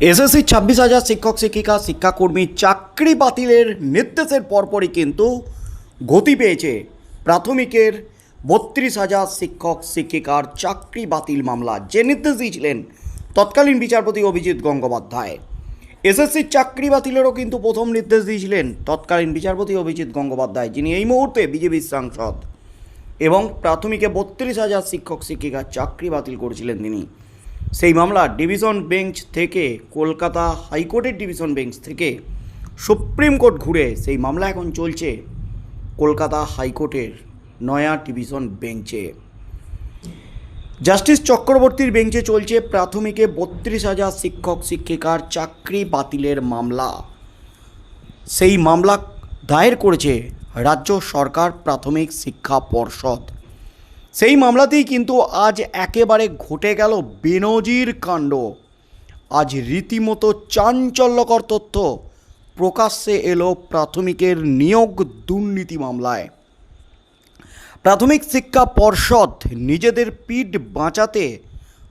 SSC ছাব্বিশ হাজার শিক্ষক, শিক্ষিকা, শিক্ষাকর্মী চাকরি বাতিলের নির্দেশের পরপরই কিন্তু গতি পেয়েছে। প্রাথমিকের বত্রিশ হাজার শিক্ষক, শিক্ষিকার চাকরি বাতিল মামলা, যে নির্দেশ দিয়েছিলেন তৎকালীন বিচারপতি অভিজিৎ গঙ্গোপাধ্যায়। এসএসসির চাকরি বাতিলেরও কিন্তু প্রথম নির্দেশ দিয়েছিলেন তৎকালীন বিচারপতি অভিজিৎ গঙ্গোপাধ্যায়, যিনি এই মুহূর্তে বিজেপির সাংসদ। এবং প্রাথমিকে বত্রিশ হাজার শিক্ষক শিক্ষিকার চাকরি বাতিল করেছিলেন তিনি। সেই মামলা ডিভিশন বেঞ্চ থেকে, কলকাতা হাইকোর্টের ডিভিশন বেঞ্চ থেকে সুপ্রিম কোর্ট ঘুরে সেই মামলা এখন চলছে কলকাতা হাইকোর্টের নয়া ডিভিশন বেঞ্চে। জাস্টিস চক্রবর্তীর বেঞ্চে চলছে প্রাথমিকে বত্রিশ হাজার শিক্ষক, শিক্ষিকার চাকরি বাতিলের মামলা। সেই মামলা দায়ের করেছে রাজ্য সরকার প্রাথমিক শিক্ষা পর্ষদ। সেই মামলাতেই কিন্তু আজ একেবারে ঘটে গেল বেনজির কাণ্ড। আজ রীতিমতো চাঞ্চল্যকর তথ্য প্রকাশ্যে এলো প্রাথমিকের নিয়োগ দুর্নীতি মামলায়। প্রাথমিক শিক্ষা পর্ষদ নিজেদের পিঠ বাঁচাতে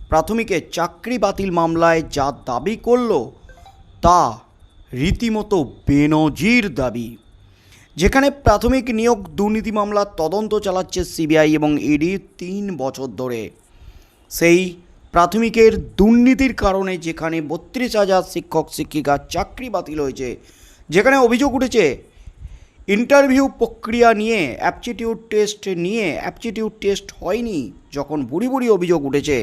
প্রাথমিকের চাকরি বাতিল মামলায় যা দাবি করল তা রীতিমতো বেনজির দাবি। যেখানে প্রাথমিক নিয়োগ দুর্নীতি মামলার তদন্ত চালাচ্ছে সিবিআই এবং ইডি তিন বছর ধরে। সেই প্রাথমিকের দুর্নীতির কারণে যেখানে বত্রিশ হাজার শিক্ষক শিক্ষিকার চাকরি বাতিল হয়েছে, যেখানে অভিযোগ উঠেছে, ইন্টারভিউ প্রক্রিয়া নিয়ে অ্যাপটিটিউড টেস্ট নিয়ে অ্যাপটিটিউড টেস্ট হয়নি যখন বুড়ি বুড়ি অভিযোগ উঠেছে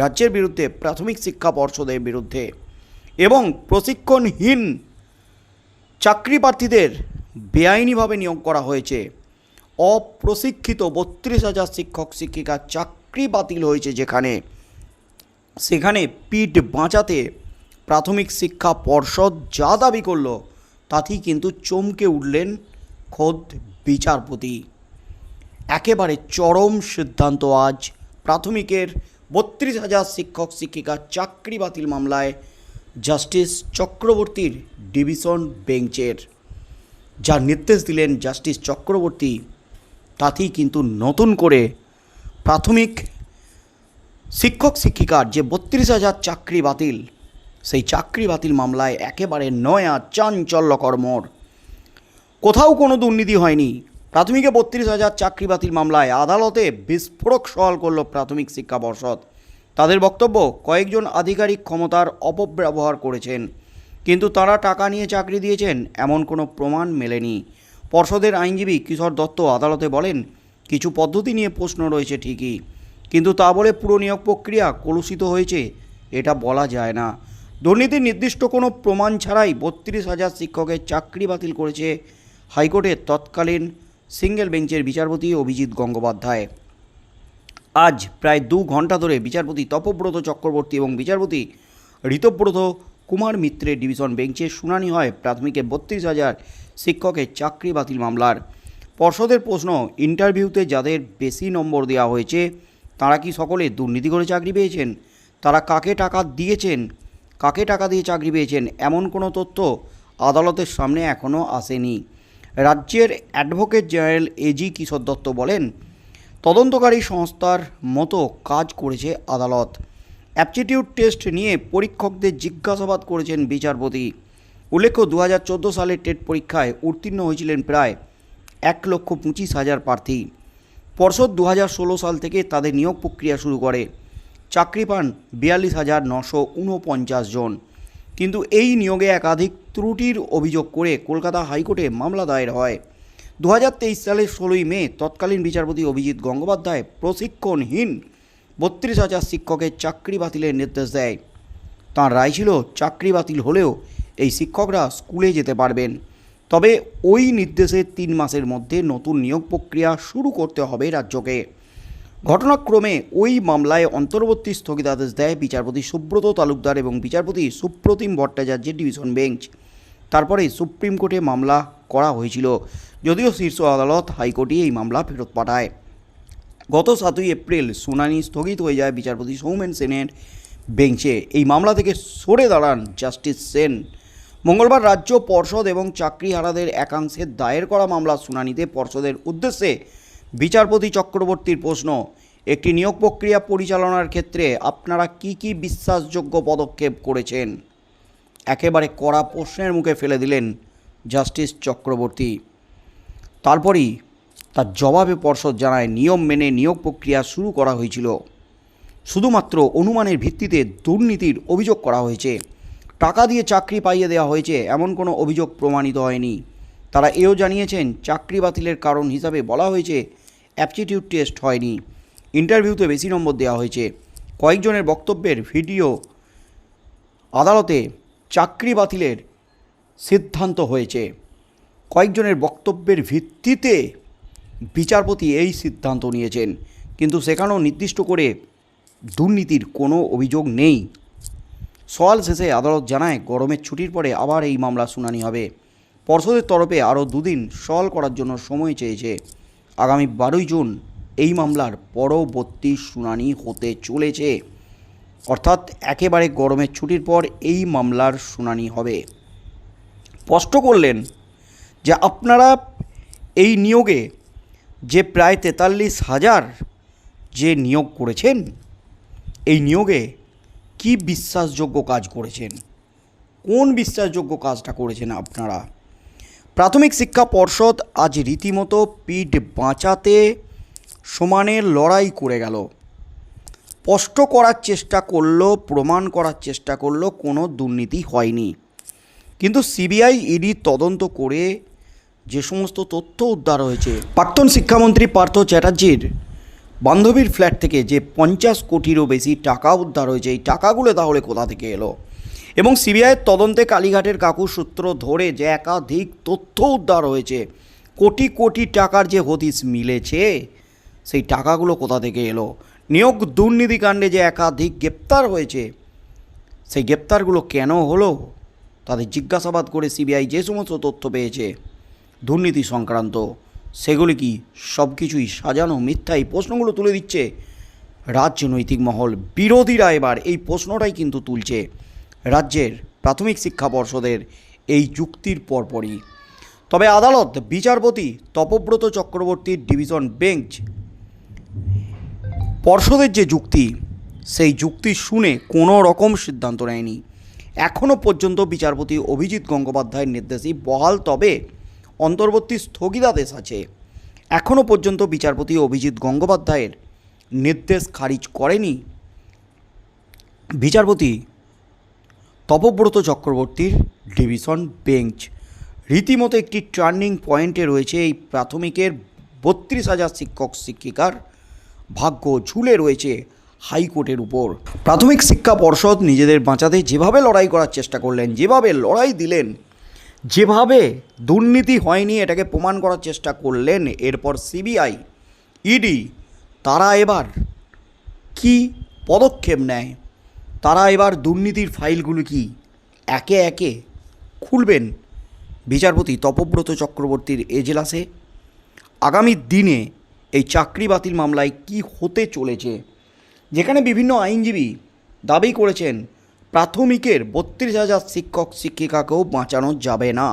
রাজ্যের বিরুদ্ধে, প্রাথমিক শিক্ষা পর্ষদের বিরুদ্ধে। এবং প্রশিক্ষণহীন চাকরি প্রার্থীদের বেআইনিভাবে নিয়োগ করা হয়েছে। অপ্রশিক্ষিত বত্রিশ হাজার শিক্ষক শিক্ষিকার চাকরি বাতিল হয়েছে যেখানে। সেখানে পিঠ বাঁচাতে প্রাথমিক শিক্ষা পর্ষদ যা দাবি করল, তাতেই কিন্তু চমকে উঠলেন খোদ বিচারপতি। একেবারে চরম সিদ্ধান্ত আজ প্রাথমিকের বত্রিশ হাজার শিক্ষক শিক্ষিকার চাকরি বাতিল মামলায় জাস্টিস চক্রবর্তীর ডিভিশন বেঞ্চের। যা নির্দেশ দিলেন জাস্টিস চক্রবর্তী, তাতেই কিন্তু নতুন করে প্রাথমিক শিক্ষক শিক্ষিকার যে বত্রিশ হাজার চাকরি বাতিল, সেই চাকরি বাতিল মামলায় একেবারে নয়া চাঞ্চল্যকর মোড়। কোথাও কোনো দুর্নীতি হয়নি। প্রাথমিকে বত্রিশ হাজার চাকরি বাতিল মামলায় আদালতে বিস্ফোরক সওয়াল করল প্রাথমিক শিক্ষা পর্ষদ। তাদের বক্তব্য, কয়েকজন আধিকারিক ক্ষমতার অপব্যবহার করেছেন। কিন্তু তারা টাকা নিয়ে চাকরি দিয়েছেন, এমন কোনো প্রমাণ মেলেনি। পর্ষদের আইনজীবী কিশোর দত্ত আদালতে বলেন, কিছু পদ্ধতি নিয়ে প্রশ্ন রয়েছে ঠিকই, কিন্তু তা বলে পুরো নিয়োগ প্রক্রিয়া কলুষিত হয়েছে, এটা বলা যায় না। দুর্নীতির নির্দিষ্ট কোনো প্রমাণ ছাড়াই বত্রিশ হাজার শিক্ষকের চাকরি বাতিল করেছে হাইকোর্টের তৎকালীন সিঙ্গেল বেঞ্চের বিচারপতি অভিজিৎ গঙ্গোপাধ্যায়। আজ প্রায় দু ঘণ্টা ধরে বিচারপতি তপব্রত চক্রবর্তী এবং বিচারপতি ঋতব্রত কুমার মিত্রের ডিভিশন বেঞ্চে শুনানি হয় প্রাথমিকে বত্রিশ হাজার শিক্ষকের চাকরি বাতিল মামলার। পর্ষদের প্রশ্ন, ইন্টারভিউতে যাদের বেশি নম্বর দেওয়া হয়েছে, তারা কি সকলে দুর্নীতি করে চাকরি পেয়েছেন? তারা কাকে টাকা দিয়েছেন? কাকে টাকা দিয়ে চাকরি পেয়েছেন? এমন কোনো তথ্য আদালতের সামনে এখনও আসেনি। রাজ্যের advocate general AG Kishore Dutta বলেন, তদন্তকারী সংস্থার মতো কাজ করেছে আদালত। অ্যাপটিটিউড টেস্ট নিয়ে পরীক্ষকদের জিজ্ঞাসাবাদ করেছেন বিচারপতি। উল্লেখ্য দু হাজার চোদ্দ সালের টেট পরীক্ষায় উত্তীর্ণ হয়েছিলেন প্রায় এক লক্ষ পঁচিশ হাজার প্রার্থী। পর্ষদ দু হাজার ষোলো সাল থেকে তাদের নিয়োগ প্রক্রিয়া শুরু করে। চাকরি পান বিয়াল্লিশ হাজার নশো উনপঞ্চাশ জন। কিন্তু এই নিয়োগে একাধিক ত্রুটির অভিযোগ করে কলকাতা হাইকোর্টে মামলা দায়ের হয়। দু হাজার তেইশ সালের ষোলোই মে তৎকালীন বিচারপতি অভিজিৎ গঙ্গোপাধ্যায় প্রশিক্ষণহীন বত্রিশ হাজার শিক্ষকের চাকরি বাতিলের নির্দেশ দেয়। তাঁর রায় ছিল, চাকরি বাতিল হলেও এই শিক্ষকরা স্কুলে যেতে পারবেন। তবে ওই নির্দেশের তিন মাসের মধ্যে নতুন নিয়োগ প্রক্রিয়া শুরু করতে হবে রাজ্যকে। ঘটনাক্রমে ওই মামলায় অন্তর্বর্তী স্থগিতাদেশ দেয় বিচারপতি সুব্রত তালুকদার এবং বিচারপতি সুপ্রতিম ভট্টাচার্যের ডিভিশন বেঞ্চ। তারপরে সুপ্রিম কোর্টে মামলা করা হয়েছিল, যদিও শীর্ষ আদালত হাইকোর্টে এই মামলা ফেরত পাঠায়। গত সাতই এপ্রিল শুনানি স্থগিত হয়ে যায় বিচারপতি সৌমেন সেনের বেঞ্চে। এই মামলা থেকে সরে দাঁড়ান জাস্টিস সেন। মঙ্গলবার রাজ্য পর্ষদ এবং চাকরিহারাদের একাংশের দায়ের করা মামলার শুনানিতে পর্ষদের উদ্দেশ্যে বিচারপতি চক্রবর্তীর প্রশ্ন, একটি নিয়োগ প্রক্রিয়া পরিচালনার ক্ষেত্রে আপনারা কি কি বিশ্বাসযোগ্য পদক্ষেপ করেছেন? একেবারে কড়া প্রশ্নের মুখে ফেলে দিলেন জাস্টিস চক্রবর্তী। তারপরই তার জবাবে পর্ষদ জানায় নিয়ম মেনে নিয়োগ প্রক্রিয়া শুরু করা হয়েছিল। শুধুমাত্র অনুমানের ভিত্তিতে দুর্নীতির অভিযোগ করা হয়েছে। টাকা দিয়ে চাকরি পাইয়ে দেওয়া হয়েছে, এমন কোনো অভিযোগ প্রমাণিত হয়নি। তারা এও জানিয়েছেন, চাকরি বাতিলের কারণ হিসাবে বলা হয়েছে, অ্যাপটিটিউড টেস্ট হয়নি। ইন্টারভিউতে বেশি নম্বর দেওয়া হয়েছে। কয়েকজনের বক্তব্যের ভিডিও আদালতে চাকরি বাতিলের সিদ্ধান্ত হয়েছে। কয়েকজনের বক্তব্যের ভিত্তিতে বিচারপতি এই সিদ্ধান্ত নিয়েছেন। কিন্তু সেখানেও নির্দিষ্ট করে দুর্নীতির কোনো অভিযোগ নেই। সওয়াল শেষে আদালত জানায়, গরমের ছুটির পরে আবার এই মামলা শুনানি হবে। পর্ষদের তরফে আরও দুদিন সল করার জন্য সময় চেয়েছে। আগামী বারোই জুন এই মামলার পরবর্তী শুনানি হতে চলেছে। অর্থাৎ একেবারে গরমের ছুটির পর এই মামলার শুনানি হবে। স্পষ্ট করলেন যে আপনারা এই নিয়োগে যে প্রায় তেতাল্লিশ হাজার যে নিয়োগ করেছেন, এই নিয়োগে কি বিশ্বাসযোগ্য কাজ করেছেন? কোন বিশ্বাসযোগ্য কাজটা করেছেন আপনারা? প্রাথমিক শিক্ষা পর্ষদ আজ রীতিমতো পিঠ বাঁচাতে সমানে লড়াই করে গেল। স্পষ্ট করার চেষ্টা করল প্রমাণ করার চেষ্টা করল কোনো দুর্নীতি হয়নি। কিন্তু সিবিআই ইডি তদন্ত করে যে সমস্ত তথ্য উদ্ধার হয়েছে। প্রাক্তন শিক্ষামন্ত্রী পার্থ চ্যাটার্জির বান্ধবীর ফ্ল্যাট থেকে যে পঞ্চাশ কোটিরও বেশি টাকা উদ্ধার হয়েছে, এই টাকাগুলো তাহলে কোথা থেকে এলো? এবং সিবিআইয়ের তদন্তে কালীঘাটের কাকুর সূত্র ধরে যে একাধিক তথ্য উদ্ধার হয়েছে, কোটি কোটি টাকার যে হদিস মিলেছে, সেই টাকাগুলো কোথা থেকে এলো? নিয়োগ দুর্নীতিকাণ্ডে যে একাধিক গ্রেপ্তার হয়েছে, সেই গ্রেপ্তারগুলো কেন হলো? তাদের জিজ্ঞাসাবাদ করে সিবিআই যে সমস্ত তথ্য পেয়েছে। দুর্নীতি সংক্রান্ত, সেগুলি কি সব কিছুই সাজানো মিথ্যা? এই প্রশ্নগুলো তুলে দিচ্ছে রাজনৈতিক মহল। বিরোধীরা এবার এই প্রশ্নটাই কিন্তু তুলছে রাজ্যের প্রাথমিক শিক্ষা পর্ষদের এই যুক্তির পরপরই। তবে আদালত বিচারপতি তপব্রত চক্রবর্তীর ডিভিশন বেঞ্চ পর্ষদের যে যুক্তি, সেই যুক্তি শুনে কোনো রকম সিদ্ধান্ত নেয়নি। এখনও পর্যন্ত বিচারপতি অভিজিৎ গঙ্গোপাধ্যায়ের নির্দেশই বহাল, তবে অন্তর্বর্তী স্থগিতাদেশ আছে। এখনও পর্যন্ত বিচারপতি অভিজিৎ গঙ্গোপাধ্যায়ের নির্দেশ খারিজ করেনি। বিচারপতি তপব্রত চক্রবর্তীর ডিভিশন বেঞ্চ। রীতিমতো একটি টার্নিং পয়েন্টে রয়েছে এই প্রাথমিকের বত্রিশ হাজার শিক্ষক শিক্ষিকার ভাগ্য, ঝুলে রয়েছে হাইকোর্টের উপর। প্রাথমিক শিক্ষা পর্ষদ নিজেদের বাঁচাতে যেভাবে লড়াই করার চেষ্টা করলেন, যেভাবে লড়াই দিলেন যেভাবে দুর্নীতি হয়নি এটাকে প্রমাণ করার চেষ্টা করলেন, এরপর সিবিআই, ইডি, তারা এবার কি পদক্ষেপ নেয়? তারা এবার দুর্নীতির ফাইলগুলো কি একে একে খুলবেন? বিচারপতি তপব্রত চক্রবর্তীর এজলাসে আগামী দিনে এই চাকরি বাতিল মামলায় কি হতে চলেছে? যেখানে বিভিন্ন আইনজীবী দাবি করেছেন প্রাথমিকের বত্রিশ হাজার শিক্ষক শিক্ষিকাকেও বাঁচানো যাবে না।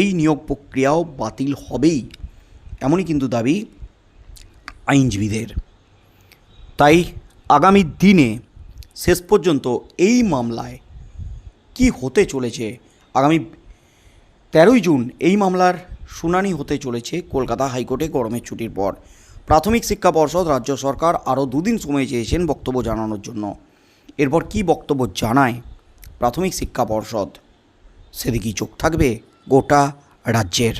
এই নিয়োগ প্রক্রিয়াও বাতিল হবেই, এমনই কিন্তু দাবি আইনজীবীদের। তাই আগামী দিনে শেষ পর্যন্ত এই মামলায় কি হতে চলেছে? আগামী তেরোই জুন এই মামলার শুনানি হতে চলেছে কলকাতা হাইকোর্টে গরমের ছুটির পর। প্রাথমিক শিক্ষা পর্ষদ, রাজ্য সরকার আরও দুদিন সময় চেয়েছেন বক্তব্য জানানোর জন্য। এরপর কি বক্তব্য জানায় প্রাথমিক শিক্ষা পর্ষদ? সেদিকেই চোখ থাকবে গোটা রাজ্যের।